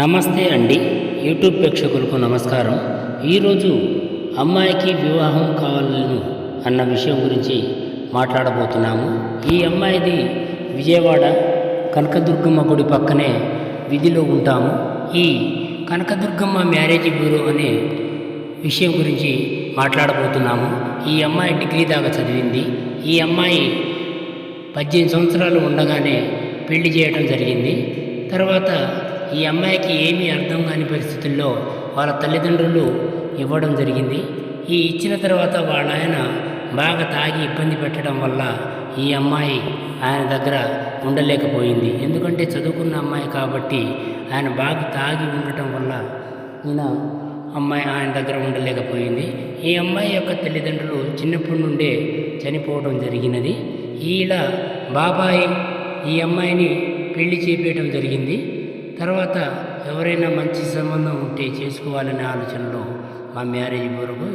నమస్తే అండి. యూట్యూబ్ ప్రేక్షకులకు నమస్కారం. ఈరోజు అమ్మాయికి వివాహం కావాలను అన్న విషయం గురించి మాట్లాడబోతున్నాము. ఈ అమ్మాయిది విజయవాడ కనకదుర్గమ్మ గుడి పక్కనే విధిలో ఉంటాము. ఈ కనకదుర్గమ్మ మ్యారేజ్ బ్యూరో అనే విషయం గురించి మాట్లాడబోతున్నాము. ఈ అమ్మాయి డిగ్రీ దాకా చదివింది. ఈ అమ్మాయి పద్దెనిమిది సంవత్సరాలు ఉండగానే పెళ్ళి చేయడం జరిగింది. తర్వాత ఈ అమ్మాయికి ఏమీ అర్థం కాని పరిస్థితుల్లో వాళ్ళ తల్లిదండ్రులు ఇవ్వడం జరిగింది. ఈ ఇచ్చిన తర్వాత వాళ్ళ ఆయన బాగా తాగి ఇబ్బంది పెట్టడం వల్ల ఈ అమ్మాయి ఆయన దగ్గర ఉండలేకపోయింది. ఎందుకంటే చదువుకున్న అమ్మాయి కాబట్టి ఆయన బాగా తాగి ఉండటం వల్ల ఈయన అమ్మాయి ఆయన దగ్గర ఉండలేకపోయింది. ఈ అమ్మాయి యొక్క తల్లిదండ్రులు చిన్నప్పటి నుండే చనిపోవడం జరిగినది. ఇలా బాబాయి ఈ అమ్మాయిని పెళ్ళి చేపేయడం జరిగింది. తర్వాత ఎవరైనా మంచి సంబంధం ఉంటే చేసుకోవాలనే ఆలోచనలో మా మ్యారేజ్ వరకు